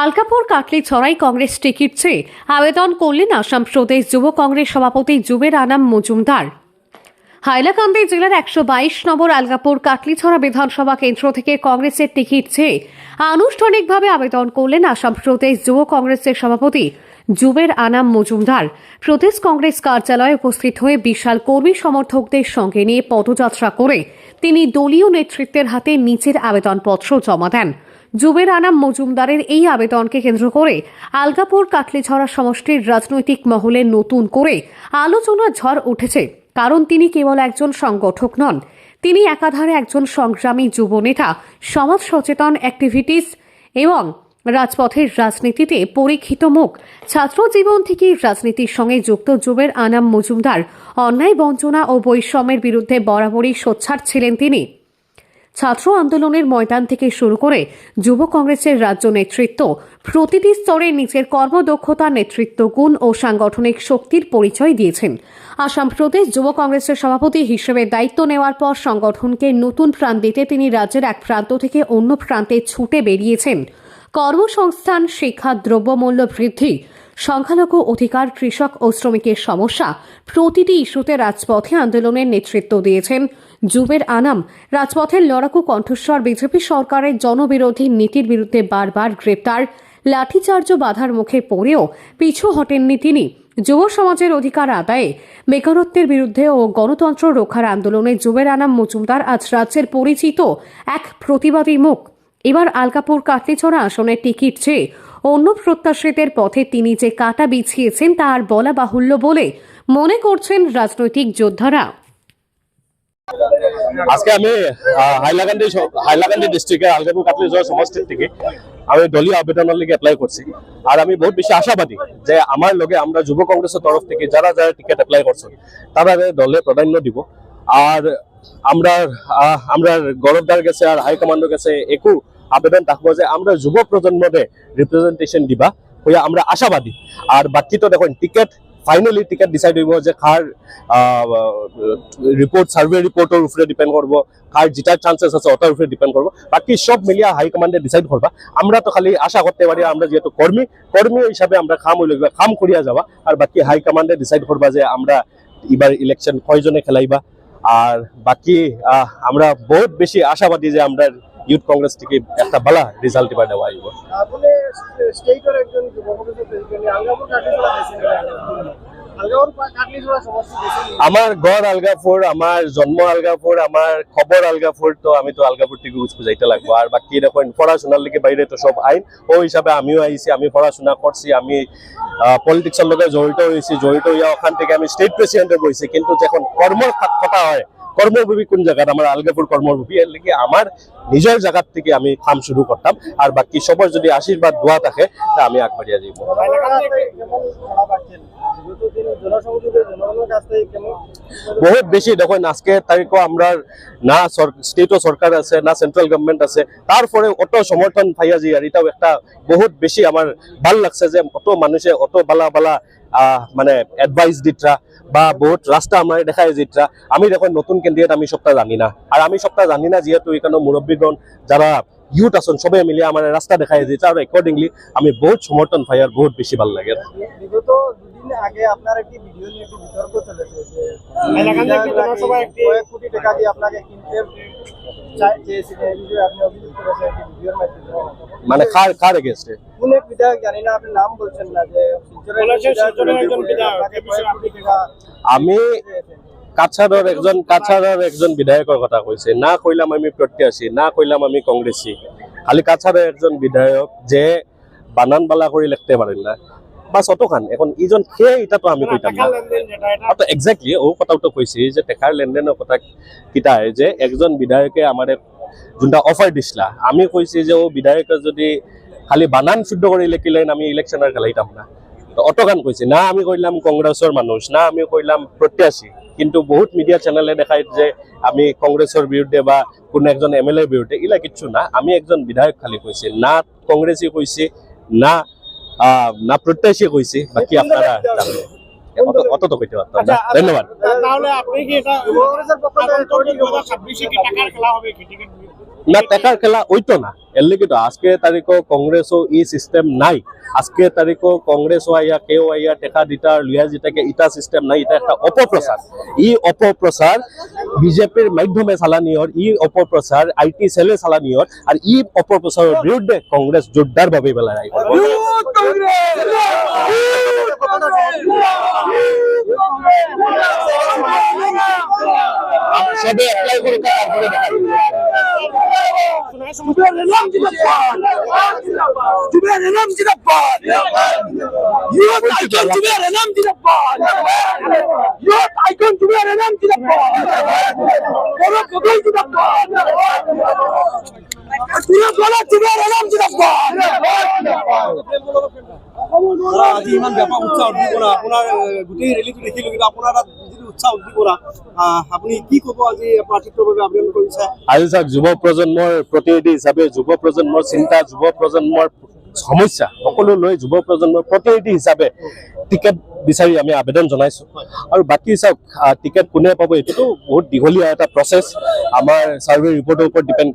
আলকাপুর কাটলি ছড়াই কংগ্রেস টিকিট চেয়ে আবেদন করলেন আসাম প্রদেশ যুব কংগ্রেস সভাপতি জুবের আনাম মজুমদার। হাইলাকান্দি জেলার একশো বাইশ নম্বর আলগাপুর কাটলিছড়া বিধানসভা কেন্দ্র থেকে কংগ্রেসের টিকিট চেয়ে আনুষ্ঠানিকভাবে আবেদন করলেন আসাম প্রদেশ যুব কংগ্রেসের সভাপতি জুবের আনাম মজুমদার। প্রদেশ কংগ্রেস কার্যালয়ে উপস্থিত হয়ে বিশাল কর্মী সমর্থকদের সঙ্গে নিয়ে পদযাত্রা করে তিনি দলীয় নেতৃত্বের হাতে নিচের আবেদনপত্র জমা দেন। জুবের আনাম মজুমদারের এই আবেদনকে কেন্দ্র করে আলগাপুর কাটলিছড়া সমষ্টির রাজনৈতিক মহলে নতুন করে আলোচনার ঝড় উঠেছে। কারণ তিনি কেবল একজন সংগঠক নন, তিনি একাধারে একজন সংগ্রামী যুবনেতা সমাজ সচেতন অ্যাক্টিভিটিস এবং রাজপথের রাজনীতিতে পরীক্ষিত মুখ। ছাত্র জীবন থেকে রাজনীতির সঙ্গে যুক্ত যুবের আনাম মজুমদার অন্যায় বঞ্চনা ও বৈষম্যের বিরুদ্ধে বরাবরই সোচ্ছার ছিলেন তিনি। ছাত্র আন্দোলনের ময়দান থেকে শুরু করে যুব কংগ্রেসের রাজ্য নেতৃত্ব, প্রতিটি স্তরে নিজের কর্মদক্ষতা, নেতৃত্ব, গুণ ও সাংগঠনিক শক্তির পরিচয় দিয়েছেন। আসাম প্রদেশ যুব কংগ্রেসের সভাপতি হিসেবে দায়িত্ব নেওয়ার পর সংগঠনকে নতুন প্রাণ দিতে তিনি রাজ্যের এক প্রান্ত থেকে অন্য প্রান্তে ছুটে বেরিয়েছেন। কর্মসংস্থান, শিক্ষা, দ্রব্যমূল্য বৃদ্ধি সংখ্যালঘু অধিকার কৃষক ও শ্রমিকের সমস্যা প্রতিটি ইস্যুতে রাজপথে আন্দোলনের নেতৃত্ব দিয়েছেন জুবের আনাম। রাজপথের লড়াকু কণ্ঠস্বর বিজেপি সরকারের জনবিরোধী নীতির বিরুদ্ধে বারবার গ্রেপ্তার। লাঠিচার্জ বাধার মুখে পড়েও পিছু হটেননি তিনি। যুব সমাজের অধিকার আদায়ে বেকারত্বের বিরুদ্ধে ও গণতন্ত্র রক্ষার আন্দোলনে জুবের আনাম মজুমদার আজ রাজ্যের পরিচিত এক প্রতিবাদী মুখ। এবার আলকাপুর কাটলিছড়া আসনের টিকিট চেয়ে অন্য প্রত্যাশীদের পথে তিনি যে কাটা বিছিয়েছেন তা আর বলা বাহুল্য বলে মনে করছেন রাজনৈতিক যোদ্ধারা। আজকে আমি হাইলাকান্দি হাইলাকান্দি ডিস্ট্রিক্টের আলগাপুর কাটলি জয় সমষ্টির থেকে আমি দলীয় আবেদনের লিগে অ্যাপ্লাই করছি। আর আমি বহুত বেশি আশাবাদী যে আমার লগে আমরা যুব কংগ্রেসের তরফ থেকে যারা যারা টিকিট অ্যাপ্লাই করছে, তারা দলে প্রাধান্য দিব। আর আমরা আমরা গণদার গেছে আর হাইকমান্ডের কাছে একু আবেদন থাকব যে আমরা যুব প্রজন্মরে রিপ্রেজেন্টেশন দিবা, হইয়া আমরা আশাবাদী। আর বাকি তো দেখুন টিকেট ফাইনালি টিকেট ডিসাইড হইব যে কার রিপোর্ট সার্ভে রিপোর্টের উপরে ডিপেন্ড করব, কার জিতার চান্সেস আছে ওটার উপরে ডিপেন্ড করব। বাকি সব মিলিয়া হাই কমান্ডে ডিসাইড করবা। আমরা তো খালি আশা করতে পারি, আমরা যেহেতু কর্মী কর্মী হিসাবে আমরা খাম হইলে খাম করিয়া যাবা। আর বাকি হাই কমান্ডে ডিসাইড করবা যে আমরা এবার ইলেকশন কয়জনে খেলাইবা। আর বাকি আমরা বহুত বেশি আশাবাদী যে আমরা ইউথ কংগ্রেস থেকে একটা ভালো রেজাল্ট এবার দেওয়া আমার গড় আলগাপুর আমার জন্ম আলগাপুর আমার খবর আলগাপুর তো আমি তো আলগাপুর থেকে বুঝ বুঝাইতে লাগবো। আর বাকি দেখুন পড়াশোনার লিগে বাইরে তো সব আইন ও হিসাবে আমিও আইছি আমি পড়াশোনা করছি আমি পলিটিক্সের লগে জড়িত হয়েছি জড়িত হইয়া ওখান থেকে আমি স্টেট প্রেসিডেন্টে বইছি কিন্তু যখন কর্মর কথা হয় কর্মভূমি কোন জায়গাত আমার আলগাপুর কর্মভূমি এর লিগে আমার নিজের জায়গার থেকে আমি কাম শুরু করতাম। আর বাকি সবার যদি আশীর্বাদ দোয়া থাকে তা আমি আগবাড়িয়া যাইব বহুত বেশি, দেখুন, আজকে তারিখও আমরা না স্টেটও সরকার আছে, না সেন্ট্রাল গভর্নমেন্ট আছে। তারপরে অত সমর্থন পাইয়া জিয়ার এটাও একটা বহুত বেশি আমার ভালো লাগছে যে অত মানুষে অত বালা বালা মানে অ্যাডভাইস দিতরা বা বহুত রাস্তা আমার দেখায় যেটা আমি দেখুন নতুন ক্যান্ডিডেট আমি সবটা জানি না। আর আমি সবটা জানি না যেহেতু এখানে মুরব্বীগণ যারা ইউথ আছেন সবে মিলিয়ে আমার রাস্তা দেখায় যেটা আর অ্যাকর্ডিংলি আমি বহুত সমর্থন পাই আর বহুত বেশি ভালো লাগে। বিগত দুদিন আগে আপনার একটি ভিডিও নিয়ে একটি বিতর্ক চলেছে যে কোটি টাকা দিয়ে আপনাকে কিনতে মানে কার কার এগেনস্টে কোন বিধায়ক জানি না আপনি নাম বলছেন না যে আমি। কাছাড়ের একজন কাছাড়ের একজন বিধায়কের কথা কইছে। না কইলাম আমি প্রত্যাশী না কইলাম আমি কংগ্রেসী। খালি কাছাড়ের একজন বিধায়ক যে বানান বালা করে লিখতে পারেন না। বাস অতখান এখন ইজন খেয়ে এটা তো আমি কইতাম না তো এক্স্যাক্টলি ও কথাও তো কইছি যে টেকার লেনদেনের কথা কিটাই যে একজন বিধায়কে আমাদের যোনটা অফার দিছিলা, আমি কইছি যে ও বিধায়কে যদি খালি বানান শুদ্ধ করে লিখিলেন আমি ইলেকশনের খেলাইতাম না। অতখান কইছি না, আমি কইলাম কংগ্রেসের মানুষ না, আমি কইলাম প্রত্যাশী কিন্তু বহুত মিডিয়া চ্যানেলে দেখায় যে আমি কংগ্রেসের বিরুদ্ধে বা কোনো একজন এম এল এর বিরুদ্ধে ইলা কিচ্ছু না, আমি একজন বিধায়ক খালি কইছি না কংগ্রেসই কইছি না না প্রত্যাশী কইছি বাকি আপনারা অত অত তো কইতে পারতাম না। ধন্যবাদ। তাহলে আপনি কি এটা যুব কংগ্রেসের পক্ষ থেকে আগামী দু হাজার ছাব্বিশে কি টাকার খেলা হবে কি? না টাকার খেলা ওইতো না। এর লেগে তো আজকে তারিখও কংগ্রেসও ই সিস্টেম নাই। আজকে তারিখও কংগ্রেসও আইয়া কেউ আইয়া টেকা দিতা লিয়া যেটাকে ইটা সিস্টেম নাই এটা একটা অপপ্রচার। ই অপপ্রচার বিজেপির মাধ্যমে চালানি হর ই অপপ্রচার আই টি সেলে চালানি হর আর ই অপপ্রচারের বিরুদ্ধে কংগ্রেস জোরদারভাবে বেলা রায় সবে অ্যাপ্লাই করে তারপরে দেখা যাবে। Jubilee Renam Jinapal! Jubilee Renam Jinapal! Youth icon Jubilee Renam Jinapal! Youth icon Jubilee Renam Jinapal! Boro Kogoi Jinapal! আজি ইমান ব্যাপক উৎসাহ উদ্দীপনা। আপোনাৰ গোটেই ৰেলীটো দেখিলো, কিন্তু আপোনাৰ তাত যিটো উৎসাহ উদ্দীপনা আপুনি কি ক'ব আজি প্ৰাৰ্থিত্বৰ বাবে আবেদন কৰিছে? আজি চাওক, যুৱ প্ৰজন্মৰ প্ৰতিনিধি হিচাপে, যুৱ প্ৰজন্মৰ চিন্তা, যুৱ প্ৰজন্মৰ সমস্যা, সকলো লৈ যুৱ প্ৰজন্মৰ প্ৰতিনিধি হিচাপে টিকেট বিচাৰি আমি আবেদন জনাইছো। আৰু বাকী চাওক টিকেট কোনে পাব, এইটোতো বহুত দীঘলীয়া এটা প্ৰচেছ আমাৰ চাৰ্ভে ৰিপৰ্টৰ ওপৰত ডিপেণ্ড